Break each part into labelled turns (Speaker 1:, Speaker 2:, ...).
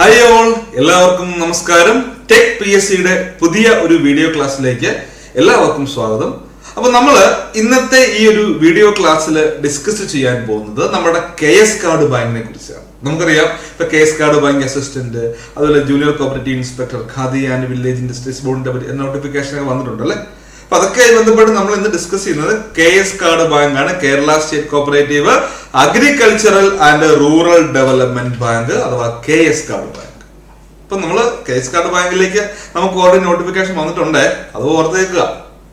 Speaker 1: Hi all എല്ലാവർക്കും നമസ്കാരം. Tech P S സിയുടെ പുതിയ ഒരു വീഡിയോ ക്ലാസ്സിലേക്ക് എല്ലാവർക്കും സ്വാഗതം. അപ്പൊ നമ്മൾ ഇന്നത്തെ ഈ ഒരു വീഡിയോ ക്ലാസ്സിൽ ഡിസ്കസ് ചെയ്യാൻ പോകുന്നത് നമ്മുടെ കെ എസ് കാർഡ് ബാങ്കിനെ കുറിച്ചാണ്. നമുക്കറിയാം ഇപ്പൊ K S CARD bank assistant അതുപോലെ junior cooperative inspector Khadi and village industries ബോർഡിന്റെ നോട്ടിഫിക്കേഷൻ ഒക്കെ വന്നിട്ടുണ്ട് അല്ലേ? അപ്പൊ അതൊക്കെ ബന്ധപ്പെട്ട് നമ്മൾ ഇന്ന് ഡിസ്കസ് ചെയ്യുന്നത് കെ എസ് കാർഡ് ബാങ്ക് ആണ്. Kerala state cooperative agricultural and rural development bank അഥവാ കെ എസ് കാർഡ് ബാങ്ക്. ഇപ്പൊ നമ്മൾ കെ എസ് കാർഡ് ബാങ്കിലേക്ക് നമുക്ക് ഓൾറെഡി നോട്ടിഫിക്കേഷൻ വന്നിട്ടുണ്ട്. അത് ഓർത്തേക്കുക.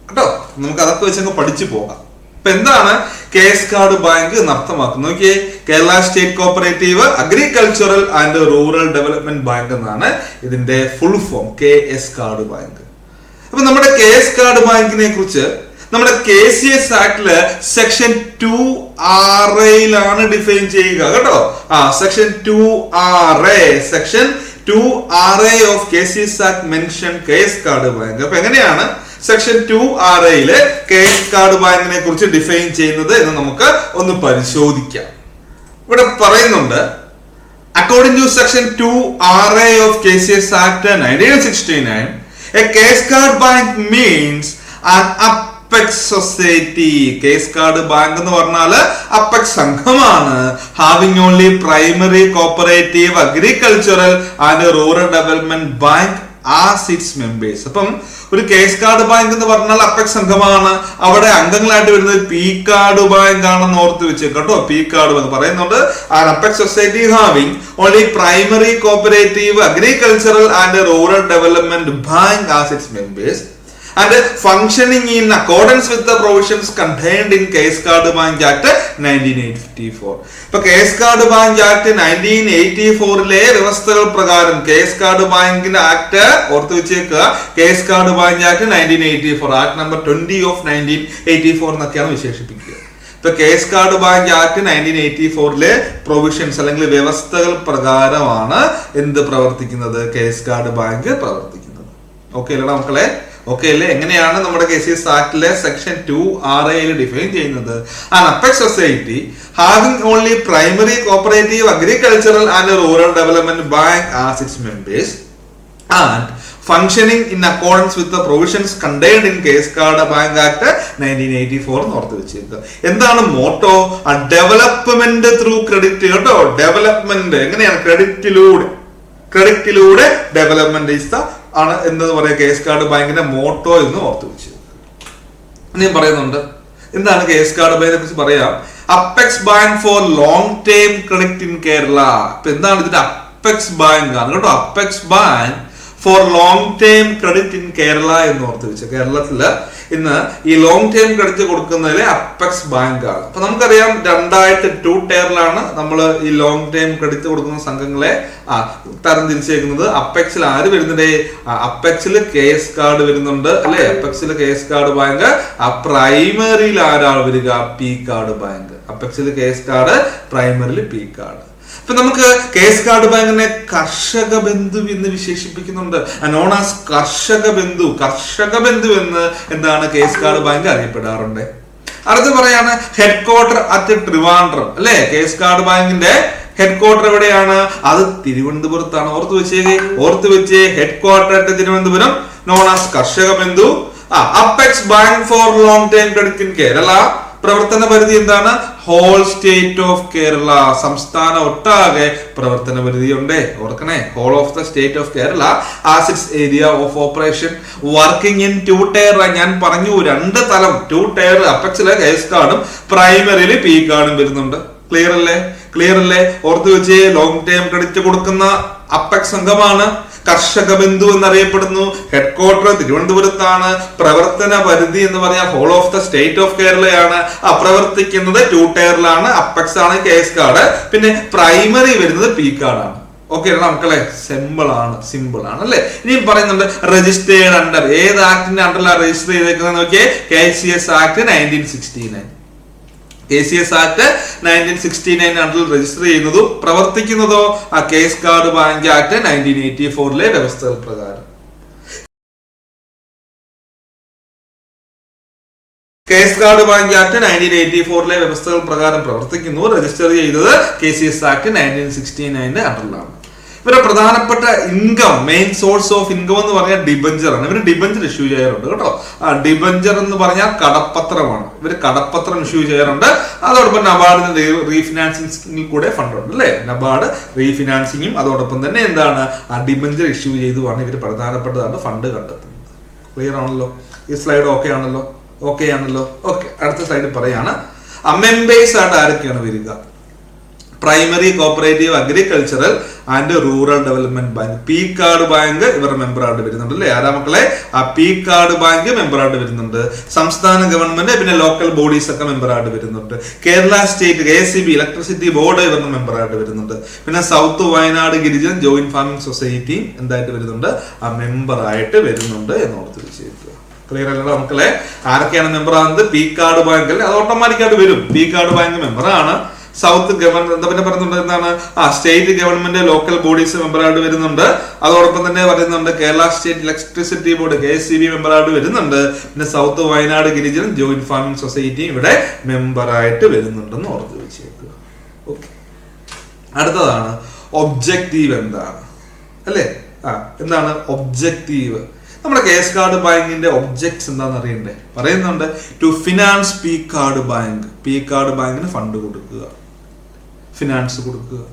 Speaker 1: കേട്ടോ? നമുക്ക് അതൊക്കെ വെച്ച് അങ്ങ് പഠിച്ചു പോകാം. ഇപ്പൊ എന്താണ് കെ എസ് കാർഡ് ബാങ്ക് അർത്ഥമാക്കുന്നത്? നോക്കിയേ Kerala state cooperative agricultural and rural development bank എന്നാണ് ഇതിന്റെ full form K S CARD bank. അപ്പൊ നമ്മുടെ കെ എസ് കാർഡ് ബാങ്കിനെ കുറിച്ച് നമ്മുടെ കെ സി എസ് ആക്ടിൽ സെക്ഷൻ ടു ആർ ഡിഫൈൻ ചെയ്യുക കേട്ടോ? ആ section two R A section two R A of K C S act mention K S CARD bank അപ്പൊ എങ്ങനെയാണ് section two R K S CARD ബാങ്കിനെ കുറിച്ച് define ചെയ്യുന്നത് എന്ന് നമുക്ക് ഒന്ന് പരിശോധിക്കാം. ഇവിടെ പറയുന്നുണ്ട് According to section 2RA of KCS Act 1969, a case card bank means an apex society. KS CARD bank എന്ന് പറഞ്ഞാൽ അപ്പെക്സ് സംഘമാണ് having only primary cooperative agricultural and rural development bank as its members അപ്പം ഒരു case card bank എന്ന് പറഞ്ഞാൽ അപ്പക് സംഘമാണ്. അവിടെ അംഗങ്ങളായിട്ട് വരുന്നത് പി കാർഡ് ബാങ്ക് ആണെന്ന് ഓർത്ത് വെച്ച് കേട്ടോ. പി കാർഡ് ബാങ്ക് പറയുന്നുണ്ട്. An apex society having only primary cooperative agricultural and rural development bank as its members and functioning in accordance with the provisions contained in Case Card Bank Act 1984. ഇപ്പൊ KS CARD bank act nineteen eighty ഫോറിലെ വ്യവസ്ഥകൾ പ്രകാരം case card ബാങ്കിന്റെ act ഓർത്ത് വെച്ചേക്കുക. KS CARD bank act nineteen eighty four act number twenty of nineteen eighty four എന്നൊക്കെയാണ് വിശേഷിപ്പിക്കുക. ഇപ്പൊ KS CARD bank act nineteen eighty ഫോറിലെ provisions അല്ലെങ്കിൽ വ്യവസ്ഥകൾ പ്രകാരമാണ് എന്ത് പ്രവർത്തിക്കുന്നത്? കേസ് കാർഡ് ബാങ്ക് പ്രവർത്തിക്കുന്നത്. ഓക്കെ അല്ലടാ മക്കളെ? ഓക്കെ അല്ലേ? എങ്ങനെയാണ് നമ്മുടെ കെ സി എസ് ആക്ടിലെ സെക്ഷൻ ടു ആർ എയിൽ ഡിഫൈൻ ചെയ്യുന്നത്? An apex society having only primary cooperative agricultural and rural development bank as its members and functioning in accordance with the provisions contained in KS CARD bank act nineteen eighty four എന്ന് ഓർത്ത് വെച്ചേക്കുക. എന്താണ് motto ആ development through credit കേട്ടോ? Development എങ്ങനെയാണ്? ക്രെഡിറ്റിലൂടെ ക്രെഡിറ്റിലൂടെ development is the ആണ് എന്താ പറയുക കേസ് കാർഡ് ബാങ്കിന്റെ മോട്ടോ എന്ന് ഓർത്തു വെച്ചു. ഞാൻ പറയുന്നുണ്ട്. എന്താണ് കേസ് കാർഡ് ബാങ്കിനെ കുറിച്ച് പറയാം? Apex bank for long term credit in Kerala ഇപ്പൊ എന്താണ് ഇതിന്റെ അപ്പെക്സ് ബാങ്ക് ആണ്. കേട്ടോ apex bank for long term credit in Kerala എന്ന് ഓർത്ത് വെച്ചു. കേരളത്തിൽ ഇന്ന് ഈ ലോങ് ടേം ക്രെഡിറ്റ് കൊടുക്കുന്നതിലെ അപ്പെക്സ് ബാങ്ക് ആണ്. അപ്പൊ നമുക്കറിയാം രണ്ടായിട്ട് ടു ടയറിലാണ് നമ്മൾ ഈ ലോങ് ടേം ക്രെഡിറ്റ് കൊടുക്കുന്ന സംഘങ്ങളെ തരം തിരിച്ചേക്കുന്നത് അപ്പെക്സിൽ ആര് വരുന്നുണ്ട്? അപ്പെക്സിൽ കെ എസ് കാർഡ് വരുന്നുണ്ട് അല്ലെ? അപ്പെക്സിൽ കെ എസ് കാർഡ് ബാങ്ക് ആ പ്രൈമറിയിൽ ആരാൾ വരിക? പി കാർഡ് ബാങ്ക് അപ്പെക്സിൽ കെ എസ് കാർഡ് പ്രൈമറിയിൽ പി കാർഡ് ഇപ്പൊ നമുക്ക് കേസ് കാർഡ് ബാങ്കിനെ കർഷക ബന്ധു എന്ന് വിശേഷിപ്പിക്കുന്നുണ്ട്. നോൺ ആസ് കർഷക ബന്ധു കർഷക ബന്ധു എന്ന് എന്താണ് കേസ് കാർഡ് ബാങ്ക് അറിയപ്പെടാറുണ്ട്. അടുത്ത് പറയാണ് ഹെഡ്ക്വാർട്ടർ അറ്റ് ട്രിവാൻഡ്രം അല്ലെ? കേസ് കാർഡ് ബാങ്കിന്റെ ഹെഡ്ക്വാർട്ടർ എവിടെയാണ്? അത് തിരുവനന്തപുരത്താണ്. ഓർത്ത് വെച്ചേ ഓർത്ത് വെച്ചേ headquarter at Thiruvananthapuram known as Karshaka Bandhu. ആ apex bank for long time credit in Kerala പ്രവർത്തന പരിധി എന്താണ്? ഹോൾ സ്റ്റേറ്റ് ഓഫ് കേരള സംസ്ഥാന ഒട്ടാകെ പ്രവർത്തന പരിധി ഉണ്ട് ഓർക്കണേ? Whole of the state of Kerala as its area of operation working in two tier ഞാൻ പറഞ്ഞു രണ്ട് തലം. ടു ടയർ അപ്പക്സിലെ കേസ് കാർഡും പ്രൈമറിയിൽ പി കാർഡും വരുന്നുണ്ട്. ക്ലിയർ അല്ലേ? ക്ലിയർ അല്ലേ? ഓർത്ത് വെച്ച് ലോങ് ടൈം ക്രെഡിറ്റ് കൊടുക്കുന്ന അപ്പക്സ് സംഘമാണ് കർഷക ബന്ധു എന്നറിയപ്പെടുന്നു. ഹെഡ് ക്വാർട്ടർ തിരുവനന്തപുരത്താണ്. പ്രവർത്തന പരിധി എന്ന് പറഞ്ഞാൽ whole of the state of കേരളയാണ്. പ്രവർത്തിക്കുന്നത് ടു ടയറിലാണ് അപ്പക്സ് ആണ് കേസ് കാർഡ്. പിന്നെ പ്രൈമറി വരുന്നത് പി കാർഡാണ്. ഓക്കെ മക്കളെ? സിമ്പിൾ ആണ് സിമ്പിൾ ആണ് അല്ലെ? ഇനിയും പറയുന്നുണ്ട് രജിസ്റ്റേർഡ് അണ്ടർ ഏത് ആക്ടിന്റെ അണ്ടറിലാണ് രജിസ്റ്റർ ചെയ്തേക്കുന്നത് നോക്കിയേ? K C S act nineteen sixty nine K C S act nineteen sixty nine അണ്ടറിൽ രജിസ്റ്റർ ചെയ്യുന്നതും പ്രവർത്തിക്കുന്നതോ ആ KS CARD bank act nineteen eighty ഫോറിലെ വ്യവസ്ഥകൾ പ്രകാരം. KS CARD bank act nineteen eighty ഫോറിലെ വ്യവസ്ഥകൾ പ്രകാരം പ്രവർത്തിക്കുന്നു. രജിസ്റ്റർ ചെയ്തത് K C S act nineteen sixty നയന്റെ അണ്ടറിലാണ് ഇവരുടെ പ്രധാനപ്പെട്ട income main source of income എന്ന് പറഞ്ഞാൽ ഡിബഞ്ചർ ആണ്. ഇവർ ഡിബഞ്ചർ ഇഷ്യൂ ചെയ്യാറുണ്ട് കേട്ടോ. ആ ഡിബഞ്ചർ എന്ന് പറഞ്ഞാൽ കടപ്പത്രമാണ്. ഇവർ കടപ്പത്രം ഇഷ്യൂ ചെയ്യാറുണ്ട്. അതോടൊപ്പം നബാർഡിന് റീഫിനാൻസിംഗ് കൂടെ ഫണ്ട് ഉണ്ട് അല്ലേ? നബാർഡ് റീഫിനാൻസിങ്ങും അതോടൊപ്പം തന്നെ എന്താണ്? ആ ഡിബഞ്ചർ ഇഷ്യൂ ചെയ്തുമാണ് ഇവർ പ്രധാനപ്പെട്ടതാണ് ഫണ്ട് കണ്ടെത്തുന്നത്. ക്ലിയർ ആണല്ലോ? ഈ സ്ലൈഡ് ഓക്കെ ആണല്ലോ? ഓക്കെ ആണല്ലോ? ഓക്കെ അടുത്ത സ്ലൈഡ് പറയാണ്. അമെമ്പേഴ്സ് ആയിട്ട് ആരൊക്കെയാണ് വരിക? Primary cooperative agricultural and rural development bank P CARD bank ഇവർ മെമ്പർ ആയിട്ട് വരുന്നുണ്ട് അല്ലേ? ആരാ മക്കളെ? ആ പി കാർഡ് ബാങ്ക് മെമ്പർ ആയിട്ട് വരുന്നുണ്ട്. സംസ്ഥാന ഗവൺമെന്റ് പിന്നെ ലോക്കൽ ബോഡീസ് ഒക്കെ മെമ്പർ ആയിട്ട് വരുന്നുണ്ട്. Kerala state K C B electricity board ഇവർ മെമ്പർ ആയിട്ട് വരുന്നുണ്ട്. പിന്നെ south Wayanad Girijan joint farming society എന്തായിട്ട് വരുന്നുണ്ട്? ആ മെമ്പറായിട്ട് വരുന്നുണ്ട് എന്നോർത്ത് വെച്ചേക്കുക. ക്ലിയർ അല്ലല്ലോ മക്കളെ? ആരൊക്കെയാണ് മെമ്പർ ആകുന്നത്? പി കാർഡ് ബാങ്ക് അല്ലെ? അത് ഓട്ടോമാറ്റിക്കായിട്ട് വരും. പി കാർഡ് ബാങ്ക് മെമ്പറാണ് സൗത്ത് ഗവൺമെന്റ് എന്താ പിന്നെ പറയുന്നുണ്ട്? എന്താണ്? ആ സ്റ്റേറ്റ് ഗവൺമെന്റ് ലോക്കൽ ബോഡീസ് മെമ്പറായിട്ട് വരുന്നുണ്ട്. അതോടൊപ്പം തന്നെ പറയുന്നുണ്ട് Kerala state electricity board K S B മെമ്പറായിട്ട് വരുന്നുണ്ട്. പിന്നെ south Wayanad Girijan joint farming സൊസൈറ്റിയും ഇവിടെ മെമ്പറായിട്ട് വരുന്നുണ്ടെന്ന് ഓർത്ത് വെച്ചേക്കുക ഓക്കെ അടുത്തതാണ് ഒബ്ജക്റ്റീവ് എന്താണ്? അല്ലേ? ആ എന്താണ് ഒബ്ജക്റ്റീവ് നമ്മുടെ കേസ് കാർഡ് ബാങ്കിന്റെ ഒബ്ജക്ട്സ് എന്താണെന്ന് അറിയണ്ടേ? പറയുന്നുണ്ട് to finance P CARD bank P CARD ബാങ്കിന് ഫണ്ട് കൊടുക്കുക. ഫിനാൻസ് കൊടുക്കുക.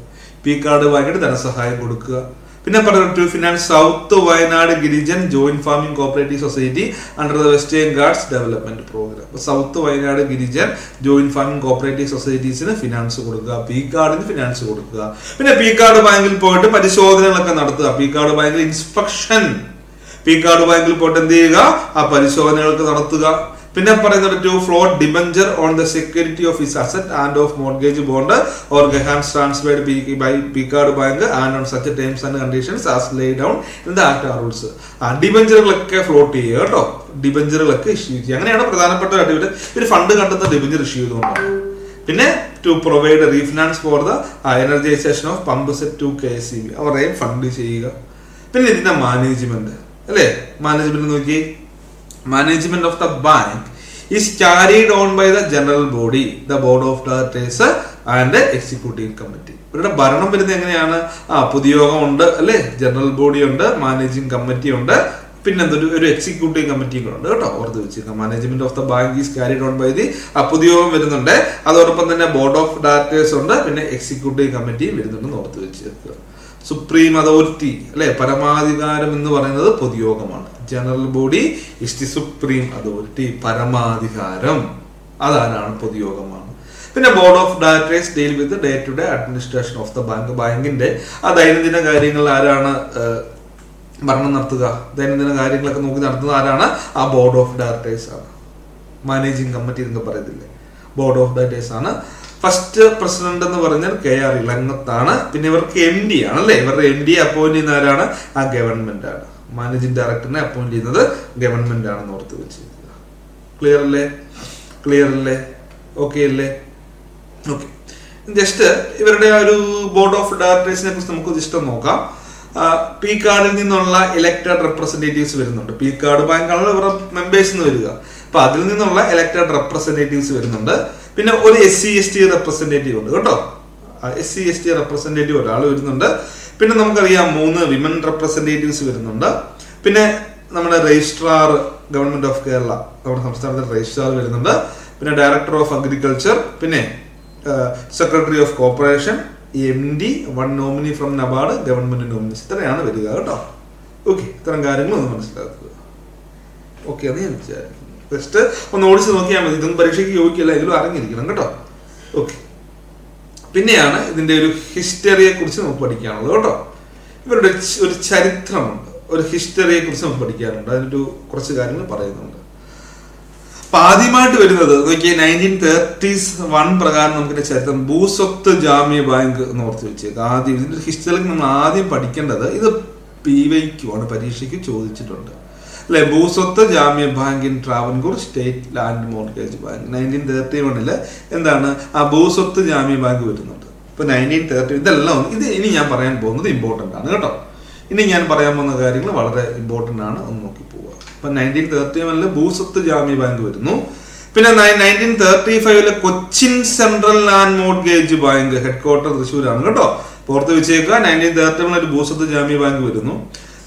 Speaker 1: പി കാർഡ് ബാങ്കിന് ധനസഹായം കൊടുക്കുക. പിന്നെ പറഞ്ഞു to finance south Wayanad Girijan joint farming cooperative society under the western Ghats development programme south Wayanad Girijan joint farming cooperative സൊസൈറ്റീസിന് finance കൊടുക്കുക. P കാർഡിന് ഫിനാൻസ് കൊടുക്കുക. പിന്നെ പി കാർഡ് ബാങ്കിൽ പോയിട്ട് പരിശോധനകളൊക്കെ നടത്തുക. പി കാർഡ് ബാങ്കിൽ ഇൻസ്പെക്ഷൻ പി കാർഡ് ബാങ്കിൽ പോയിട്ട് എന്ത് ചെയ്യുക? ആ പരിശോധനകൾക്ക് നടത്തുക. പിന്നെ പറയുന്നത് to float debenture on the security of his asset and of mortgage bond or gahans transferred by P CARD bank and on such terms and conditions as lay down in the act rules ആ ഡിബഞ്ചറുകളൊക്കെ float ചെയ്യുക കേട്ടോ. ഡിബഞ്ചറുകളൊക്കെ issue ചെയ്യുക. അങ്ങനെയാണ് പ്രധാനപ്പെട്ട ഇവർ ഒരു fund കണ്ടെത്തുന്ന ഡിബഞ്ചർ ഇഷ്യൂ ചെയ്തുകൊണ്ടാണ്. പിന്നെ to provide refinance for the energisation of pump set to K C B അവരെയും ഫണ്ട് ചെയ്യുക. പിന്നെ ഇതിന്റെ മാനേജ്മെന്റ് അല്ലേ? മാനേജ്മെന്റ് നോക്കി management of the bank is carried on by the general body the board of directors and executive committee ഇവരുടെ ഭരണം വരുന്നത് എങ്ങനെയാണ്? ആ പൊതുയോഗം ഉണ്ട് അല്ലെ? ജനറൽ ബോഡി ഉണ്ട് മാനേജിംഗ് കമ്മിറ്റി ഉണ്ട് പിന്നെന്തൊരു ഒരു എക്സിക്യൂട്ടീവ് കമ്മിറ്റി കൂടെ ഉണ്ട് കേട്ടോ ഓർത്ത് വെച്ചിരിക്കുക. Management of the bank is carried on by the പൊതുയോഗം വരുന്നുണ്ട്. അതോടൊപ്പം തന്നെ ബോർഡ് ഓഫ് ഡയറക്ടേഴ്സ് ഉണ്ട് പിന്നെ എക്സിക്യൂട്ടീവ് കമ്മിറ്റിയും വരുന്നുണ്ടെന്ന് ഓർത്ത് വെച്ചിരിക്കുക. സുപ്രീം അതോറിറ്റി അല്ലെ? പരമാധികാരം എന്ന് പറയുന്നത് പൊതുയോഗമാണ്. General body is the supreme authority പരമാധികാരം. അതാരാണ് പൊതുയോഗമാണ്. പിന്നെ board of directors deal with day to day administration of the bank ബാങ്കിന്റെ ആ ദൈനംദിന കാര്യങ്ങളിൽ ആരാണ് ഭരണം നടത്തുക? ദൈനംദിന കാര്യങ്ങളൊക്കെ നോക്കി നടത്തുന്ന ആരാണ്? ആ ബോർഡ് ഓഫ് ഡയറക്ടേഴ്സ് ആണ്. മാനേജിങ് കമ്മിറ്റി എന്നൊക്കെ പറയത്തില്ലേ? ബോർഡ് ഓഫ് ഡയറക്ടേഴ്സ് ആണ്. ഫസ്റ്റ് പ്രസിഡന്റ് എന്ന് പറഞ്ഞാൽ കെ ആർ ഇളങ്ങത്താണ് പിന്നെ ഇവർക്ക് എം ഡി ആണ് അല്ലേ? ഇവരുടെ എം ഡി അപ്പോയിന്റ് ചെയ്യുന്ന ആരാണ്? ആ ഗവൺമെന്റ് ആണ്. മാനേജിംഗ് ഡയറക്ടറിനെ അപ്പോയിന്റ് ചെയ്യുന്നത് ഗവൺമെന്റ് ആണെന്ന് ഓർത്ത് വെച്ചിരിക്കുക. ക്ലിയർ അല്ലേ? ക്ലിയർ അല്ലേ? ഓക്കെ അല്ലേ? ഓക്കെ ജസ്റ്റ് ഇവരുടെ ഒരു ബോർഡ് ഓഫ് ഡയറക്ടേഴ്സിനെ കുറിച്ച് നമുക്ക് ജസ്റ്റ് നോക്കാം. പി കാർഡിൽ നിന്നുള്ള ഇലക്ടഡ് റെപ്രസെന്റേറ്റീവ്സ് വരുന്നുണ്ട്. പി കാർഡ് ബാങ്കാണല്ലോ ഇവരുടെ മെമ്പേഴ്സ് വരിക. അപ്പൊ അതിൽ നിന്നുള്ള ഇലക്ടഡ് റെപ്രസെന്റേറ്റീവ്സ് വരുന്നുണ്ട്. പിന്നെ ഒരു S C S T representative ഉണ്ട് കേട്ടോ. S C S T representative ഒരാൾ വരുന്നുണ്ട്. പിന്നെ നമുക്കറിയാം മൂന്ന് വിമൻ റെപ്രസെന്റേറ്റീവ്സ് വരുന്നുണ്ട്. പിന്നെ നമ്മുടെ രജിസ്ട്രാർ ഗവൺമെന്റ് ഓഫ് കേരള നമ്മുടെ സംസ്ഥാനത്തെ രജിസ്ട്രാർ വരുന്നുണ്ട്. പിന്നെ ഡയറക്ടർ ഓഫ് അഗ്രികൾച്ചർ പിന്നെ secretary of corporation M D one nominee from NABARD government nominees ഇത്രയാണ് വരിക കേട്ടോ. ഓക്കെ ഇത്തരം കാര്യങ്ങളൊന്നും മനസ്സിലാക്കുക. ഓക്കെ അത് ഞാൻ വിചാരിക്കുന്നു ജസ്റ്റ് ഒന്ന് ഓടിച്ച് നോക്കിയാൽ മതി. ഇതൊന്നും പരീക്ഷയ്ക്ക് യോഗിക്കില്ല എങ്കിലും അറിഞ്ഞിരിക്കണം കേട്ടോ. ഓക്കെ പിന്നെയാണ് ഇതിന്റെ ഒരു ഹിസ്റ്ററിയെ കുറിച്ച് നമുക്ക് പഠിക്കാനുള്ളത് കേട്ടോ. ഇവരുടെ ഒരു ചരിത്രമുണ്ട്. ഒരു ഹിസ്റ്ററിയെ കുറിച്ച് നമുക്ക് പഠിക്കാനുണ്ട്. അതിനൊരു കുറച്ച് കാര്യങ്ങൾ പറയുന്നുണ്ട്. അപ്പൊ ആദ്യമായിട്ട് വരുന്നത് നോക്കിയാൽ നയന്റീൻ തേർട്ടീസ് വൺ പ്രകാരം നമുക്ക് ചരിത്രം ഭൂസ്വത്ത് ജാമ്യ ബാങ്ക് എന്ന് ഓർത്ത് വെച്ചേക്ക്. ആദ്യം ഇതിന്റെ ഹിസ്റ്ററിക്ക് നമ്മൾ ആദ്യം പഠിക്കേണ്ടത് ഇത് പി വൈക്കുമാണ് പരീക്ഷയ്ക്ക് ചോദിച്ചിട്ടുണ്ട്. അല്ലെ ഭൂസ്വത്ത് ജാമ്യ bank in Travancore state land mortgage bank. Nineteen thirty വണ്ണിൽ എന്താണ് ആ ഭൂസ്വത്ത് ജാമ്യ ബാങ്ക് വരുന്നുണ്ട്. ഇപ്പൊ നയന്റീൻ തേർട്ടി ഇതെല്ലാം ഇത് ഇനി ഞാൻ പറയാൻ പോകുന്നത് ഇമ്പോർട്ടന്റ് ആണ് കേട്ടോ. ഇനി ഞാൻ പറയാൻ പോകുന്ന കാര്യങ്ങൾ വളരെ ഇമ്പോർട്ടന്റ് ആണ്. ഒന്ന് നോക്കി പോവുക. ഇപ്പൊ നയന്റീൻ തേർട്ടി വണ്ണിൽ ഭൂസ്വത്ത് ജാമ്യ ബാങ്ക് വരുന്നു. പിന്നെ നയന്റീൻ തേർട്ടി ഫൈവിൽ Cochin central land mortgage bank headquarter തൃശ്ശൂരാണ് കേട്ടോ. പുറത്ത് വെച്ചേക്കുക നയന്റീൻ തേർട്ടി വണ്ണിൽ ഒരു ഭൂസ്വത്ത് ജാമ്യ ബാങ്ക് വരുന്നു.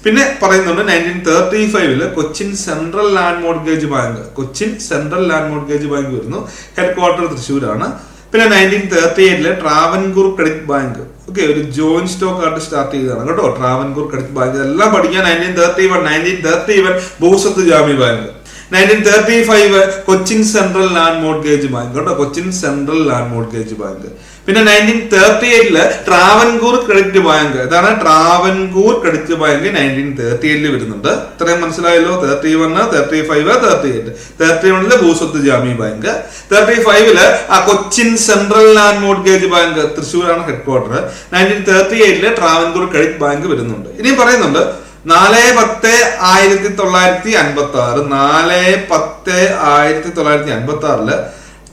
Speaker 1: പിന്നെ പറയുന്നുണ്ട് നയന്റീൻ തേർട്ടി ഫൈവിൽ Cochin central land mortgage bank Cochin central land mortgage bank വരുന്നു. ഹെഡ് ക്വാർട്ടർ തൃശ്ശൂരാണ്. പിന്നെ നയന്റീൻ തേർട്ടി എയ്റ്റിലെ ട്രാവൻകൂർ ക്രെഡിറ്റ് ബാങ്ക് ഓക്കെ ഒരു ജോയിന്റ് സ്റ്റോക്ക് ആയിട്ട് സ്റ്റാർട്ട് ചെയ്തതാണ് കേട്ടോ. ട്രാവൻകൂർ ക്രെഡിറ്റ് ബാങ്ക് ഇതെല്ലാം പഠിക്കാൻ nineteen thirty one nineteen thirty one ഭൂസത്ത് ജാമ്യ bank nineteen thirty five Cochin central land mortgage bank കേട്ടോ Cochin central land mortgage bank പിന്നെ നയന്റീൻ തേർട്ടി എയ്റ്റിൽ ട്രാവൻകൂർ ക്രെഡിറ്റ് ബാങ്ക് ഇതാണ് Travancore credit bank nineteen thirty എയ്റ്റിൽ വരുന്നുണ്ട് ഇത്രയും മനസ്സിലായല്ലോ? Thirty one thirty five thirty eight thirty വണ്ണിൽ ഭൂസ്വത്ത് ജാമ്യ ബാങ്ക് തേർട്ടി ഫൈവിൽ ആ Cochin central land mortgage bank തൃശ്ശൂരാണ് ഹെഡ് ക്വാർട്ടർ നയന്റീൻ തേർട്ടി എയ്റ്റിൽ ട്രാവൻകൂർ ക്രെഡിറ്റ് ബാങ്ക് വരുന്നുണ്ട്. ഇനിയും പറയുന്നുണ്ട് നാല് പത്ത് ആയിരത്തി തൊള്ളായിരത്തി അൻപത്തി ആറ് നാല് പത്ത് ആയിരത്തി തൊള്ളായിരത്തി അൻപത്തി ആറിൽ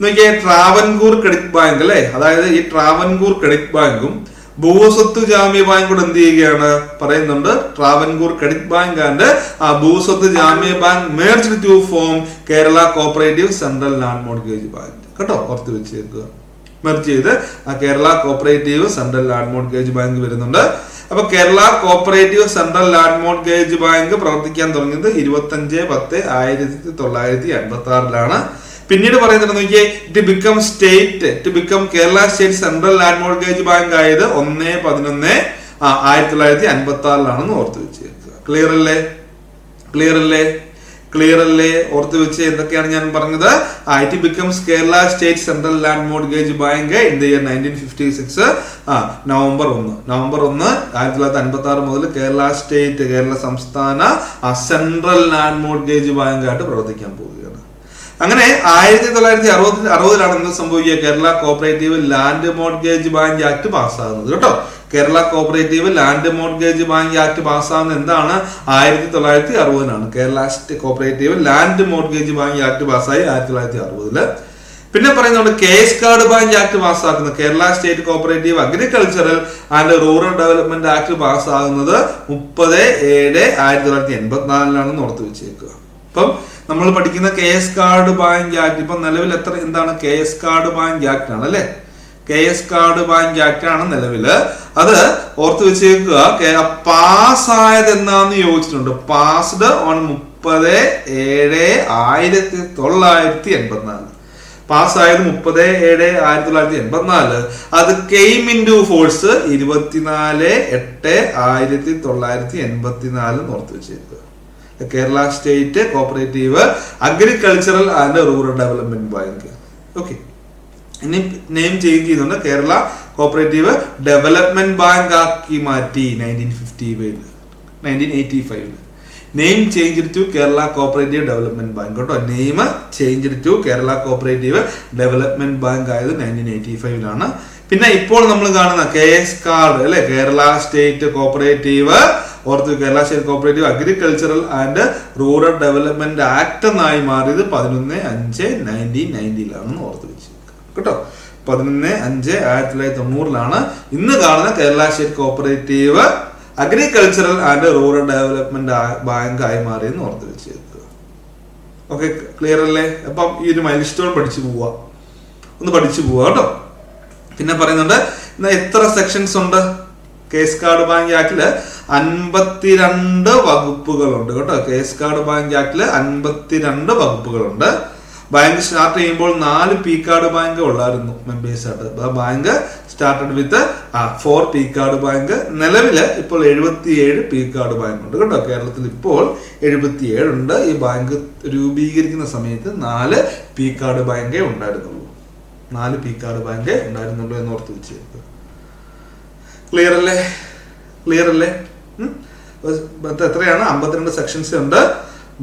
Speaker 1: നോക്കിയേ ട്രാവൻകൂർ ക്രെഡിറ്റ് ബാങ്ക് അല്ലെ? അതായത് ഈ ട്രാവൻകൂർ ക്രെഡിറ്റ് ബാങ്കും ഭൂസ്വത്ത് ജാമ്യ ബാങ്ക് കൂടെ എന്ത് ചെയ്യുകയാണ്? പറയുന്നുണ്ട്. ട്രാവൻകൂർ ക്രെഡിറ്റ് ബാങ്ക് ആൻഡ് ആ ഭൂസ്വത്ത് ജാമ്യ bank merge to form Kerala cooperative central land mortgage bank കേട്ടോ? ഓർത്ത് വെച്ചേക്കുക. മെർജ് ചെയ്ത് ആ Kerala cooperative central land mortgage bank വരുന്നുണ്ട്. അപ്പൊ Kerala cooperative central land mortgage bank പ്രവർത്തിക്കാൻ തുടങ്ങിയത് ഇരുപത്തഞ്ച് പത്ത് ആയിരത്തി തൊള്ളായിരത്തി എൺപത്തി ആറിലാണ് പിന്നീട് പറയുന്നത് നോക്കിയേ to become state to become Kerala state central land mortgage bank ആയത് ഒന്ന് പതിനൊന്ന് ആയിരത്തി തൊള്ളായിരത്തി അൻപത്തി ആറിലാണെന്ന് ഓർത്ത് വെച്ചേക്കുക. ക്ലിയർ അല്ലേ? ക്ലിയർ അല്ലേ? ക്ലിയർ അല്ലേ? ഓർത്ത് വെച്ച് എന്തൊക്കെയാണ് ഞാൻ പറഞ്ഞത്? I T becomes Kerala state central land mortgage bank in the year nineteen fifty six November ഒന്ന്. നവംബർ ഒന്ന് ആയിരത്തി തൊള്ളായിരത്തി അൻപത്തി ആറ് മുതൽ കേരള സ്റ്റേറ്റ് കേരള സംസ്ഥാന സെൻട്രൽ ലാൻഡ് മോർഗേജ് ബാങ്ക് ആയിട്ട് പ്രവർത്തിക്കാൻ പോവുകയാണ്. അങ്ങനെ ആയിരത്തി തൊള്ളായിരത്തി അറുപത്തി അറുപതിലാണ് എന്ത് സംഭവിക്കുക? Kerala cooperative land mortgage bank act പാസ്സാകുന്നത് കേട്ടോ? Kerala cooperative land mortgage bank act പാസ്സാകുന്നത് എന്താണ്? ആയിരത്തി തൊള്ളായിരത്തി അറുപതിനാണ് Kerala cooperative land mortgage bank act പാസ്സായി ആയിരത്തി തൊള്ളായിരത്തി അറുപതിൽ പിന്നെ പറയുന്നുണ്ട് case card bank act പാസ്സാക്കുന്നത് Kerala state cooperative agricultural and rural development act പാസ്സാകുന്നത് മുപ്പത് ഏഴ് ആയിരത്തി തൊള്ളായിരത്തി എൺപത്തിനാലിലാണ് ഓർത്ത് വെച്ചേക്കുക. അപ്പം നമ്മൾ പഠിക്കുന്ന K S CARD bank act ഇപ്പൊ നിലവിൽ എത്ര എന്താണ് K S CARD bank act ആണ് അല്ലെ? K S CARD bank act ആണ് നിലവിൽ അത് ഓർത്ത് വെച്ചേക്കുക പാസ്സായത് എന്നാന്ന് ചോദിച്ചിട്ടുണ്ട്. പാസ്ഡ് ഓൺ മുപ്പത് ഏഴ് ആയിരത്തി തൊള്ളായിരത്തി എൺപത്തിനാല്. പാസ്സായത് മുപ്പത് ഏഴ് ആയിരത്തി തൊള്ളായിരത്തി എൺപത്തിനാല്. അത് കെയിം ഇൻ ടു ഫോഴ്സ് ഇരുപത്തിനാല് എട്ട് ആയിരത്തി തൊള്ളായിരത്തി എൺപത്തിനാല് ഓർത്ത് വെച്ചേക്കുക. Kerala state cooperative agricultural and rural development bank okay ഇനി നെയിം ചേഞ്ച് ചെയ്യുന്നുണ്ട് കേരള കോപ്പറേറ്റീവ് ഡെവലപ്മെന്റ് ബാങ്ക് ആക്കി മാറ്റി നയന്റീൻ ഫിഫ്റ്റി ഫൈവിൽ നയന്റീൻ എയ്റ്റി ഫൈവിൽ name change to Kerala cooperative development bank കേട്ടോ name change to Kerala cooperative development bank ആയത് nineteen eighty ഫൈവിലാണ് പിന്നെ ഇപ്പോൾ നമ്മൾ കാണുന്ന കെ എസ് കാർഡ് അല്ലെ? കേരള സ്റ്റേറ്റ് കോപ്പറേറ്റീവ് ഓർത്ത് Kerala state cooperative agricultural and rural development act എന്നായി മാറിയത് പതിനൊന്ന് അഞ്ച് നയന്റീൻ നയന്റിയിലാണെന്ന് ഓർത്ത് വെച്ചിരിക്കുക കേട്ടോ? പതിനൊന്ന് അഞ്ച് ആയിരത്തി തൊള്ളായിരത്തി തൊണ്ണൂറിലാണ് ഇന്ന് കാണുന്ന Kerala state cooperative agricultural and rural development bank ആയി മാറിയെന്ന് ഓർത്ത് വെച്ചേക്കുക ഓക്കെ ക്ലിയർ അല്ലേ? അപ്പം ഈ ഒരു മൈൽ സ്റ്റോൺ പഠിച്ചു പോവുക ഒന്ന് പഠിച്ചു പോവുക കേട്ടോ? പിന്നെ പറയുന്നുണ്ട് എത്ര സെക്ഷൻസ് ഉണ്ട്? കേസ് കാർഡ് ബാങ്ക് ആക്ടിൽ അൻപത്തിരണ്ട് വകുപ്പുകളുണ്ട് കേട്ടോ. കേസ് കാർഡ് ബാങ്ക് ആക്ടിൽ അൻപത്തിരണ്ട് വകുപ്പുകളുണ്ട്. ബാങ്ക് സ്റ്റാർട്ട് ചെയ്യുമ്പോൾ നാല് പി കാർഡ് ബാങ്ക് ഉള്ളായിരുന്നു മെമ്പേഴ്സ് ആയിട്ട് ബാങ്ക് സ്റ്റാർട്ടഡ് വിത്ത് ആ ഫോർ പി കാർഡ് ബാങ്ക്. നിലവിൽ ഇപ്പോൾ എഴുപത്തിയേഴ് പി കാർഡ് ബാങ്ക് ഉണ്ട് കേട്ടോ. കേരളത്തിൽ ഇപ്പോൾ എഴുപത്തിയേഴ് ഉണ്ട്. ഈ ബാങ്ക് രൂപീകരിക്കുന്ന സമയത്ത് നാല് പി കാർഡ് ബാങ്കേ ഉണ്ടായിരുന്നുള്ളൂ. നാല് പി കാർഡ് ബാങ്കേ ഉണ്ടായിരുന്നുള്ളൂ എന്ന് ഓർത്ത് വെച്ചേക്കുക ക്ലിയർ അല്ലേ? ക്ലിയർ അല്ലേ? എത്രയാണ്? അമ്പത്തിരണ്ട് സെക്ഷൻസ് ഉണ്ട്.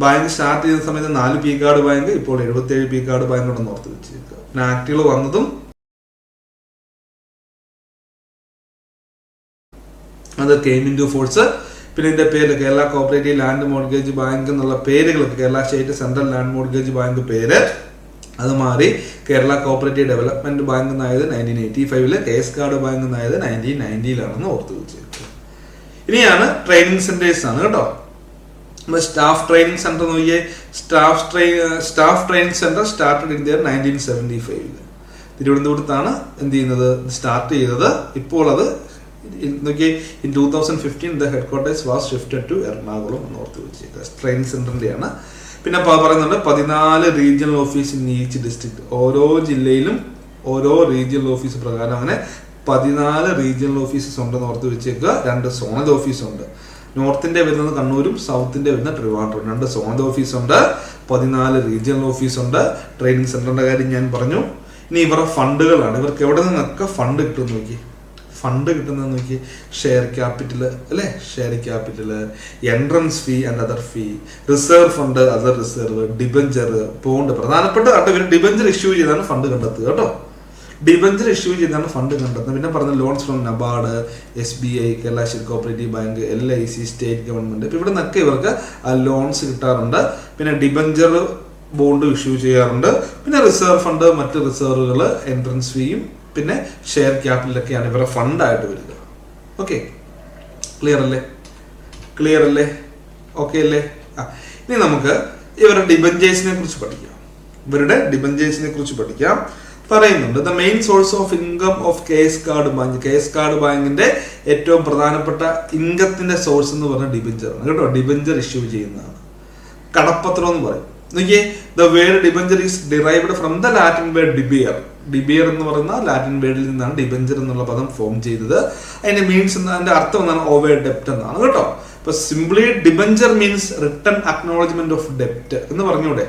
Speaker 1: ബാങ്ക് സ്റ്റാർട്ട് ചെയ്യുന്ന സമയത്ത് നാല് പി കാർഡ് ബാങ്ക് ഇപ്പോൾ എഴുപത്തിയേഴ് പി കാർഡ് ബാങ്ക് ഉണ്ടെന്ന് ഓർത്ത് വെച്ചേക്കുക പിന്നെ ആക്ടുകൾ വന്നതും അത് കെയിം ഇൻ ടു ഫോഴ്സ് പിന്നെ ഇതിന്റെ പേര് Kerala cooperative land mortgage bank എന്നുള്ള പേരുകളൊക്കെ Kerala state central land mortgage bank പേര്. അത് മാറി കേരള കോപ്പറേറ്റീവ് ഡെവലപ്മെന്റ് ബാങ്ക് എന്നായത് നയന്റീൻ എയ്റ്റി ഫൈവിൽ കെ എസ് കാർഡ് ബാങ്ക് എന്നായത് നയന്റീൻ നയന്റിയിലാണെന്ന് ഓർത്ത് വെച്ചേക്കുക. ഇനിയാണ് ട്രെയിനിങ് സെന്റേഴ്സ് ആണ് കേട്ടോ. നമ്മൾ സ്റ്റാഫ് ട്രെയിനിങ് സെന്റർ നോക്കിയേ staff train staff training centre started in the nineteen seventy ഫൈവിൽ തിരുവനന്തപുരത്താണ് എന്ത് ചെയ്യുന്നത്? സ്റ്റാർട്ട് ചെയ്തത്. ഇപ്പോൾ അത് നോക്കിയേ in two thousand fifteen the headquarters was shifted to Ernakulam എന്ന് ഓർത്ത് വെച്ചേക്കുക. ട്രെയിനിങ് സെന്ററിന്റെയാണ് പിന്നെ പറയുന്നുണ്ട് പതിനാല് regional office in each district ഓരോ ജില്ലയിലും ഓരോ റീജിയണൽ ഓഫീസ് പ്രകാരം അങ്ങനെ പതിനാല് റീജിയണൽ ഓഫീസസ് ഉണ്ടെന്ന് ഓർത്ത് വെച്ചേക്കുക. രണ്ട് സോണൽ ഓഫീസ് ഉണ്ട്. നോർത്തിന്റെ വരുന്നത് കണ്ണൂരും സൗത്തിന്റെ വരുന്നത് ട്രിവാൻഡ്രം രണ്ട് സോണൽ ഓഫീസ് ഉണ്ട് പതിനാല് റീജിയണൽ ഓഫീസ് ഉണ്ട്. ട്രെയിനിങ് സെന്ററിന്റെ കാര്യം ഞാൻ പറഞ്ഞു. ഇനി ഇവരുടെ ഫണ്ടുകളാണ്. ഇവർക്ക് എവിടെ നിന്നൊക്കെ ഫണ്ട് കിട്ടും നോക്കി ഫണ്ട് കിട്ടുന്നത് നോക്കി ഷെയർ ക്യാപിറ്റൽ അല്ലേ? Share capital entrance fee and other fee reserve fund other reserve debenture bond പ്രധാനപ്പെട്ട കേട്ടോ ഇവർ ഡിബഞ്ചർ ഇഷ്യൂ ചെയ്താണ് ഫണ്ട് കണ്ടെത്തുക കേട്ടോ. ഡിബഞ്ചർ ഇഷ്യൂ ചെയ്താണ് ഫണ്ട് കണ്ടെത്തുന്നത്. പിന്നെ പറഞ്ഞ loans from NABARD S B I Kerala State Cooperative Bank L I C state government. ഇപ്പൊ ഇവിടെ നിന്നൊക്കെ ഇവർക്ക് ലോൺസ് കിട്ടാറുണ്ട്. പിന്നെ ഡിബഞ്ചർ ബോണ്ട് ഇഷ്യൂ ചെയ്യാറുണ്ട്. പിന്നെ റിസർവ് ഫണ്ട് മറ്റ് റിസർവുകൾ എൻട്രൻസ് ഫീയും പിന്നെ ഷെയർ ക്യാപിറ്റലൊക്കെയാണ് ഇവരുടെ ഫണ്ടായിട്ട് വരിക. ഓക്കെ ക്ലിയർ അല്ലേ? ക്ലിയർ അല്ലേ? ഓക്കെ അല്ലേ? ആ ഇനി നമുക്ക് ഇവരുടെ ഡിബഞ്ചേഴ്സിനെ കുറിച്ച് പഠിക്കാം. ഇവരുടെ ഡിബഞ്ചേഴ്സിനെ കുറിച്ച് പഠിക്കാം. പറയുന്നുണ്ട് the main source of income of K S card bank K S card ബാങ്കിന്റെ ഏറ്റവും പ്രധാനപ്പെട്ട ഇൻകത്തിന്റെ സോഴ്സ് എന്ന് പറഞ്ഞ ഡിബഞ്ചർ ആണ്. കേട്ടോ? ഡിബഞ്ചർ ഇഷ്യൂ ചെയ്യുന്നതാണ്. കടപ്പത്രം എന്ന് പറയും. നോക്കിയേ the word debenture is derived from the Latin word debere debere എന്ന് പറയുന്ന ലാറ്റിൻ വേർഡിൽ നിന്നാണ് ഡിബഞ്ചർ എന്നുള്ള പദം ഫോം ചെയ്തത്. അതിന്റെ മീൻസ് അതിന്റെ അർത്ഥം എന്നാണ് ഓവേ ഡെപ്റ്റ് എന്നാണ് കേട്ടോ. ഇപ്പൊ simply debenture means written acknowledgement of ഡെപ്റ്റ് എന്ന് പറഞ്ഞൂടെ.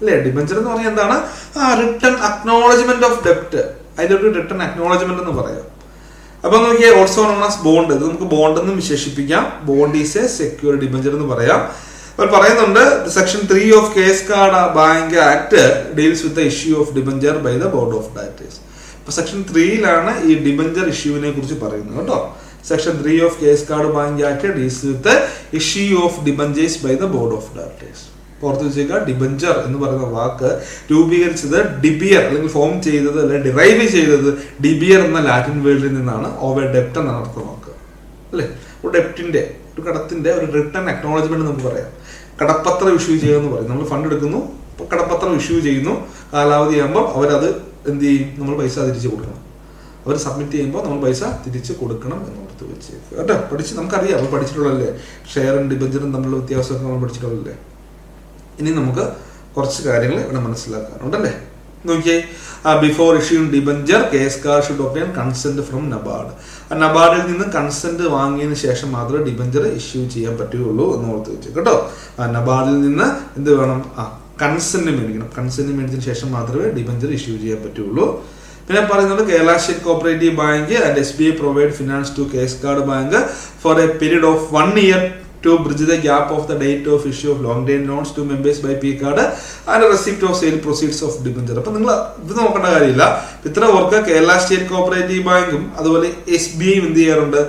Speaker 1: അല്ലേ? ഡിബഞ്ചർ എന്ന് പറഞ്ഞാൽ എന്താണ്? ആ റിട്ടേൺ അക്നോളജ്മെന്റ് ഓഫ് ഡെപ്റ്റ് അതിന്റെ ഒരു റിട്ടേൺ അക്നോളജ്മെന്റ് എന്ന് പറയാം. അപ്പൊ നോക്കിയാൽ ഓൾസോ ആസ് ബോണ്ട് ഇത് നമുക്ക് ബോണ്ട് എന്നും വിശേഷിപ്പിക്കാം. Bond is a secure debenture എന്ന് പറയാം. അവർ പറയുന്നുണ്ട് section three of K S card bank act deals with the issue of debenture by the board of directors. അപ്പൊ സെക്ഷൻ ത്രീയിലാണ് ഈ ഡിബഞ്ചർ ഇഷ്യൂവിനെ കുറിച്ച് പറയുന്നത് കേട്ടോ. Section three of K S card bank act deals with issue of debentures by the board of directors. ഓർത്ത് വെച്ചേക്കുക debenture എന്ന് പറയുന്ന വാക്ക് രൂപീകരിച്ചത് ഡിബിയർ അല്ലെങ്കിൽ ഫോം ചെയ്തത് അല്ലെങ്കിൽ ഡിറൈവ് ചെയ്തത് ഡിബിയർ എന്ന ലാറ്റിൻ വേർഡിൽ നിന്നാണ് ഓവർ ഡെപ്റ്റ് എന്നാണ് അർത്ഥമാക്കുക അല്ലേ? ഒരു ഡെപ്റ്റിന്റെ ഒരു കടത്തിന്റെ ഒരു റിട്ടേൺ അക്നോളജ്മെന്റ് നമുക്ക് പറയാം. കടപ്പത്രം ഇഷ്യൂ ചെയ്യുക എന്ന് പറയും. നമ്മൾ ഫണ്ട് എടുക്കുന്നു കടപ്പത്രം ഇഷ്യൂ ചെയ്യുന്നു. കാലാവധി ആകുമ്പോൾ അവരത് എന്ത് ചെയ്യും? നമ്മൾ പൈസ തിരിച്ചു കൊടുക്കണം. അവർ സബ്മിറ്റ് ചെയ്യുമ്പോൾ നമ്മൾ പൈസ തിരിച്ചു കൊടുക്കണം എന്ന് ഓർത്ത് വെച്ചേക്കുക. കേട്ടോ? പഠിച്ച് നമുക്കറിയാം. നമ്മൾ പഠിച്ചിട്ടുള്ളതല്ലേ? ഷെയറും ഡിബഞ്ചറും തമ്മിലുള്ള വ്യത്യാസമൊക്കെ നമ്മൾ പഠിച്ചിട്ടുള്ളതല്ലേ? ഇനി നമുക്ക് കുറച്ച് കാര്യങ്ങൾ ഇവിടെ മനസ്സിലാക്കാനുണ്ടല്ലേ? നോക്കിയേ. Before issue debenture K S card should obtain consent from NABARD നബാർഡിൽ നിന്ന് കൺസെന്റ് വാങ്ങിയതിന് ശേഷം മാത്രമേ ഡിബഞ്ചർ ഇഷ്യൂ ചെയ്യാൻ പറ്റുകയുള്ളൂ എന്ന് ഓർത്ത് വെച്ചു കേട്ടോ. നബാർഡിൽ നിന്ന് എന്ത് വേണം? ആ കൺസെന്റ് മേടിക്കണം. കൺസെന്റ് മേടിച്ചതിന് ശേഷം മാത്രമേ ഡിബഞ്ചർ ഇഷ്യൂ ചെയ്യാൻ പറ്റുള്ളൂ പിന്നെ പറയുന്നത് Kerala State Cooperative Bank and S B I provide finance to K S card bank for a period of one year to bridge the gap of the date of issue of long time loans to members by P card and receipt of sale proceeds of debenture അപ്പൊ നിങ്ങൾ ഇത് നോക്കേണ്ട കാര്യമില്ല. ഇത്ര work Kerala state cooperative ബാങ്കും അതുപോലെ S B ഐയും എന്ത് ചെയ്യാറുണ്ട്?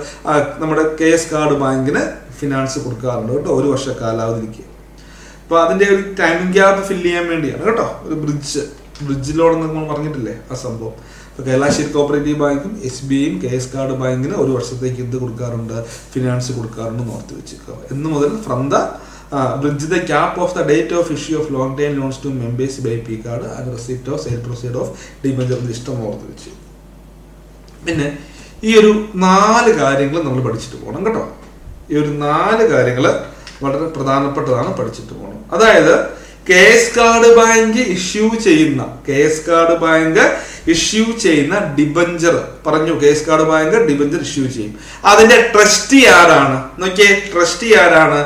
Speaker 1: നമ്മുടെ കെ എസ് കാർഡ് ബാങ്കിന് ഫിനാൻസ് കൊടുക്കാറുണ്ട് കേട്ടോ. ഒരു വർഷ കാലാവധിക്ക്. അപ്പൊ അതിന്റെ ഒരു ടൈമിംഗ് ഗ്യാപ്പ് ഫില്ല് ചെയ്യാൻ വേണ്ടിയാണ് കേട്ടോ. ഒരു ബ്രിഡ്ജ് ബ്രിഡ്ജ് ലോൺ നമ്മൾ പറഞ്ഞിട്ടില്ലേ ആ സംഭവം? അപ്പൊ കേരള കോപ്പറേറ്റീവ് ബാങ്കും എസ് ബി ഐയും കെ എസ് കാർഡ് ബാങ്കിന് ഒരു വർഷത്തേക്ക് എന്ത് കൊടുക്കാറുണ്ട് ഫിനാൻസ് കൊടുക്കാറുണ്ട് നോർത്ത് വെച്ചേക്കുക. എന്ന് മുതൽ from the bridge the gap of the date of issue of long time loans to members by P card and receipt of sale proceed of debenture ഇഷ്ടം ഓർത്ത് വെച്ച്. പിന്നെ ഈ ഒരു നാല് കാര്യങ്ങൾ നമ്മൾ പഠിച്ചിട്ട് പോകണം കേട്ടോ. ഈ ഒരു നാല് കാര്യങ്ങൾ വളരെ പ്രധാനപ്പെട്ടതാണ് പഠിച്ചിട്ട് പോകണം അതായത് K S card bank issue ചെയ്യുന്ന K S card bank issue ചെയ്യുന്ന ഡിബഞ്ചർ. പറഞ്ഞു K S card bank debenture issue ചെയ്യും. അതിന്റെ ട്രസ്റ്റി ആരാണ്? നോക്കിയേ ട്രസ്റ്റി ആരാണ്?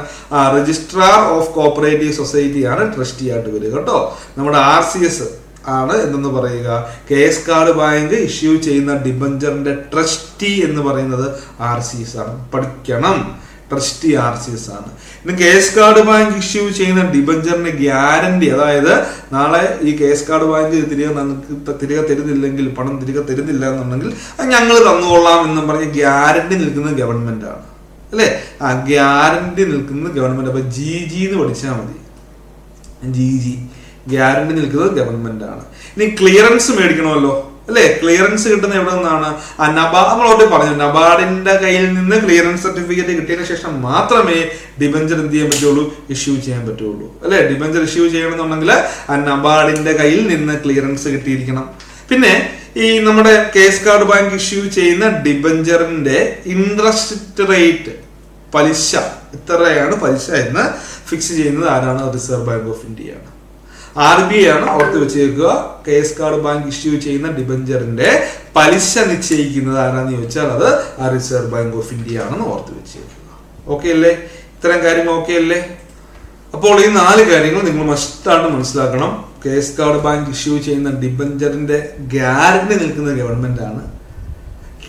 Speaker 1: രജിസ്ട്രാർ ഓഫ് കോപ്പറേറ്റീവ് സൊസൈറ്റി ആണ് ട്രസ്റ്റി ആയിട്ട് വരിക കേട്ടോ. നമ്മുടെ ആർ സി എസ് ആണ് എന്തെന്ന് പറയുക? കേസ് കാർഡ് ബാങ്ക് ഇഷ്യൂ ചെയ്യുന്ന ഡിബഞ്ചറിന്റെ ട്രസ്റ്റി എന്ന് പറയുന്നത് ആർ സി എസ് ആണ്. പഠിക്കണം. ട്രസ്റ്റി ആർ സി എസ് ആണ്. ഇനി കേസ് കാർഡ് ബാങ്ക് ഇഷ്യൂ ചെയ്യുന്ന ഡിബഞ്ചറിന് ഗ്യാരണ്ടി അതായത് നാളെ ഈ കേസ് കാർഡ് ബാങ്ക് തിരികെ തിരികെ തരുന്നില്ലെങ്കിൽ പണം തിരികെ തരുന്നില്ല എന്നുണ്ടെങ്കിൽ ഞങ്ങൾ തന്നുകൊള്ളാം എന്നും പറഞ്ഞ് ഗ്യാരണ്ടി നിൽക്കുന്നത് ഗവൺമെന്റ് ആണ്. അല്ലേ? ആ ഗ്യാരണ്ടി നിൽക്കുന്നത് ഗവൺമെന്റ് അപ്പൊ ജി ജി എന്ന് പഠിച്ചാൽ മതി. ജി ജി ഗ്യാരണ്ടി നിൽക്കുന്നത് ഗവൺമെന്റ് ആണ്. ഇനി ക്ലിയറൻസ് മേടിക്കണമല്ലോ. അല്ലെ? ക്ലിയറൻസ് കിട്ടുന്ന എവിടെ നിന്നാണ്? ആ നബാ നമ്മളോട്ട് പറഞ്ഞു നബാർഡിന്റെ കയ്യിൽ നിന്ന് ക്ലിയറൻസ് സർട്ടിഫിക്കറ്റ് കിട്ടിയതിന് ശേഷം മാത്രമേ ഡിബഞ്ചർ എന്ത് ചെയ്യാൻ പറ്റുള്ളൂ? ഇഷ്യൂ ചെയ്യാൻ പറ്റുള്ളൂ. അല്ലെ? ഡിബഞ്ചർ ഇഷ്യൂ ചെയ്യണമെന്നുണ്ടെങ്കിൽ ആ നബാർഡിന്റെ കയ്യിൽ നിന്ന് ക്ലിയറൻസ് കിട്ടിയിരിക്കണം. പിന്നെ ഈ നമ്മുടെ കേസ് കാർഡ് ബാങ്ക് ഇഷ്യൂ ചെയ്യുന്ന ഡിബഞ്ചറിന്റെ ഇൻട്രസ്റ്റ് റേറ്റ് പലിശ. ഇത്രയാണ് പലിശ എന്ന് ഫിക്സ് ചെയ്യുന്നത് ആരാണ്? റിസർവ് ബാങ്ക് ഓഫ് ഇന്ത്യയാണ്. ആർ ബി ഐ ആണ് ഓർത്ത് വെച്ചേക്കുക. K S card bank issue ചെയ്യുന്ന ഡിബഞ്ചറിന്റെ പലിശ നിശ്ചയിക്കുന്നത് ആരാന്ന് ചോദിച്ചാൽ അത് റിസർവ് ബാങ്ക് ഓഫ് ഇന്ത്യ ആണെന്ന് ഓർത്ത് വെച്ചേക്കുക. ഓക്കെ അല്ലേ? ഇത്തരം കാര്യങ്ങൾ ഓക്കെ അല്ലേ? അപ്പോൾ ഈ നാല് കാര്യങ്ങൾ നിങ്ങൾ മസ്റ്റാണ് മനസ്സിലാക്കണം. K S card bank issue ചെയ്യുന്ന ഡിബഞ്ചറിന്റെ ഗ്യാരണ്ടി നിൽക്കുന്ന ഗവൺമെന്റ് ആണ്.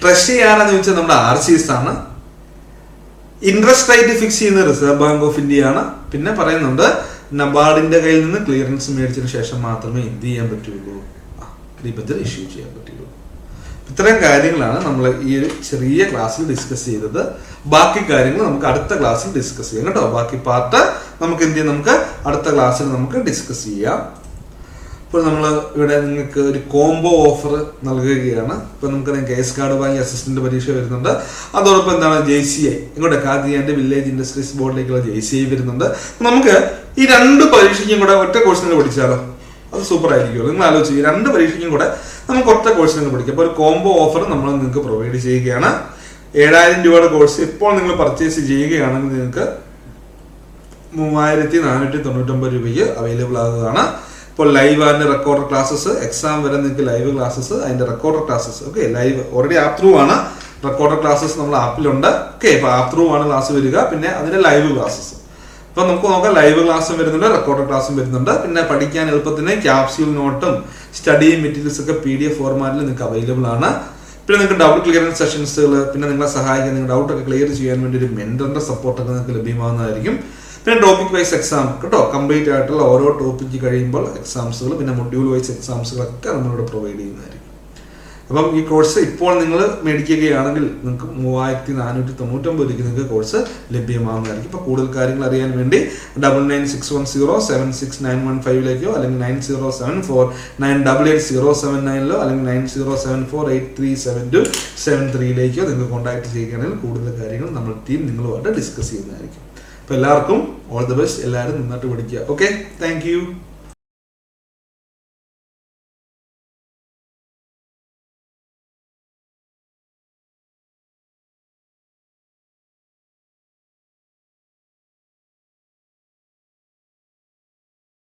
Speaker 1: ട്രഷറി ആരാന്ന് ചോദിച്ചാൽ നമ്മുടെ ആർ സി എസ് ആണ്. ഇൻട്രസ്റ്റ് റേറ്റ് ഫിക്സ് ചെയ്യുന്ന റിസർവ് ബാങ്ക് ഓഫ് ഇന്ത്യ ആണ്. പിന്നെ പറയുന്നുണ്ട് നബാർഡിന്റെ കയ്യിൽ നിന്ന് ക്ലിയറൻസ് മേടിച്ചതിന് ശേഷം മാത്രമേ എന്ത് ചെയ്യാൻ പറ്റുള്ളൂ? ഡിബഞ്ചർ ഇഷ്യൂ ചെയ്യാൻ പറ്റുള്ളൂ. ഇത്തരം കാര്യങ്ങളാണ് നമ്മൾ ഈ ഒരു ചെറിയ ക്ലാസ്സിൽ ഡിസ്കസ് ചെയ്തത്. ബാക്കി കാര്യങ്ങൾ നമുക്ക് അടുത്ത ക്ലാസ്സിൽ ഡിസ്കസ് ചെയ്യാം കേട്ടോ. ബാക്കി പാർട്ട് നമുക്ക് എന്ത് ചെയ്യാം? നമുക്ക് അടുത്ത ക്ലാസ്സിൽ നമുക്ക് ഡിസ്കസ് ചെയ്യാം. ഇപ്പോൾ നമ്മൾ ഇവിടെ നിങ്ങൾക്ക് ഒരു കോംബോ ഓഫർ നൽകുകയാണ്. ഇപ്പൊ നമുക്കറിയാം കേസ് കാർഡ് വാങ്ങി അസിസ്റ്റന്റ് പരീക്ഷ വരുന്നുണ്ട്. അതോടൊപ്പം എന്താണ്? ജെ സി ഐ ഇങ്ങോട്ട് കാദിയാന്റെ വില്ലേജ് ഇൻഡസ്ട്രീസ് ബോർഡിലേക്കുള്ള ജെ സി ഐ വരുന്നുണ്ട്. നമുക്ക് ഈ രണ്ട് പരീക്ഷയ്ക്കും കൂടെ ഒറ്റ കോഴ്സ് നിങ്ങൾ പഠിച്ചാലോ അത് സൂപ്പർ ആയിരിക്കുമല്ലോ നിങ്ങൾ ആലോചിച്ച് രണ്ട് പരീക്ഷയ്ക്കും കൂടെ നമുക്ക് ഒറ്റ കോഴ്സ് നിങ്ങൾ പഠിക്കാം അപ്പോൾ ഒരു കോംബോ ഓഫർ നമ്മൾ നിങ്ങൾക്ക് പ്രൊവൈഡ് ചെയ്യുകയാണ്. ഏഴായിരം രൂപയുടെ കോഴ്സ് ഇപ്പോൾ നിങ്ങൾ പർച്ചേസ് ചെയ്യുകയാണെങ്കിൽ നിങ്ങൾക്ക് മൂവായിരത്തി നാനൂറ്റി തൊണ്ണൂറ്റൊമ്പത് രൂപയ്ക്ക് അവൈലബിൾ ആകുന്നതാണ്. ഇപ്പോൾ live and recorder classes exam വരെ നിങ്ങൾക്ക് ലൈവ് ക്ലാസ്സസ് അതിന്റെ recorder classes okay live already app through ആണ്. റെക്കോർഡർ ക്ലാസ്സസ് നമ്മൾ ആപ്പിലുണ്ട് ഓക്കെ ഇപ്പൊ ആപ്പ് ത്രൂ ആണ് ക്ലാസ് വരിക. പിന്നെ അതിന്റെ ലൈവ് ക്ലാസ്സസ് ഇപ്പൊ നമുക്ക് നോക്കാം ലൈവ് ക്ലാസ്സും വരുന്നുണ്ട് റെക്കോർഡ് ക്ലാസ്സും വരുന്നുണ്ട്. പിന്നെ പഠിക്കാൻ എളുപ്പത്തിന് ക്യാപ്സ്യൂൾ നോട്ടും സ്റ്റഡി മെറ്റീരിയൽസ് ഒക്കെ പി ഡി എഫ് ഫോർമാറ്റിൽ നിങ്ങൾക്ക് അവൈലബിൾ ആണ്. പിന്നെ നിങ്ങൾക്ക് ഡൗട്ട് ക്ലിയറൻസ് സെഷൻസുകൾ പിന്നെ നിങ്ങളെ സഹായിക്കാൻ നിങ്ങൾ ഡൗട്ട് ഒക്കെ ക്ലിയർ ചെയ്യാൻ വേണ്ടി ഒരു മെന്ററിന്റെ സപ്പോർട്ടൊക്കെ നിങ്ങൾക്ക് ലഭ്യമാകുന്നതായിരിക്കും പിന്നെ ടോപ്പിക് വൈസ് എക്സാം കേട്ടോ? കംപ്ലീറ്റ് ആയിട്ടുള്ള ഓരോ ടോപ്പിക്ക് കഴിയുമ്പോൾ എക്സാംസുകൾ പിന്നെ മൊഡ്യൂൾ വൈസ് എക്സാംസുകളൊക്കെ നമ്മളിവിടെ പ്രൊവൈഡ് ചെയ്യുന്നതായിരിക്കും. അപ്പം ഈ കോഴ്സ് ഇപ്പോൾ നിങ്ങൾ മേടിക്കുകയാണെങ്കിൽ നിങ്ങൾക്ക് മൂവായിരത്തി നാനൂറ്റി തൊണ്ണൂറ്റൊമ്പത് രൂപയ്ക്ക് നിങ്ങൾക്ക് കോഴ്സ് ലഭ്യമാകുന്നതായിരിക്കും ഇപ്പോൾ കൂടുതൽ കാര്യങ്ങൾ അറിയാൻ വേണ്ടി double nine six one zero seven six nine one ഫൈവിലേക്കോ അല്ലെങ്കിൽ nine zero seven four nine double eight zero seven നയനിലോ അല്ലെങ്കിൽ nine zero seven four eight three seven two seven ത്രീയിലേക്കോ നിങ്ങൾക്ക് കോൺടാക്ട് ചെയ്യുകയാണെങ്കിൽ കൂടുതൽ കാര്യങ്ങൾ നമ്മൾ ടീം നിങ്ങളുമായിട്ട് ഡിസ്കസ് ചെയ്യുന്നതായിരിക്കും. അപ്പോൾ എല്ലാവർക്കും ഓൾ ദി ബെസ്റ്റ് എല്ലാവരും നന്നായിട്ട് പഠിക്കുക. Okay thank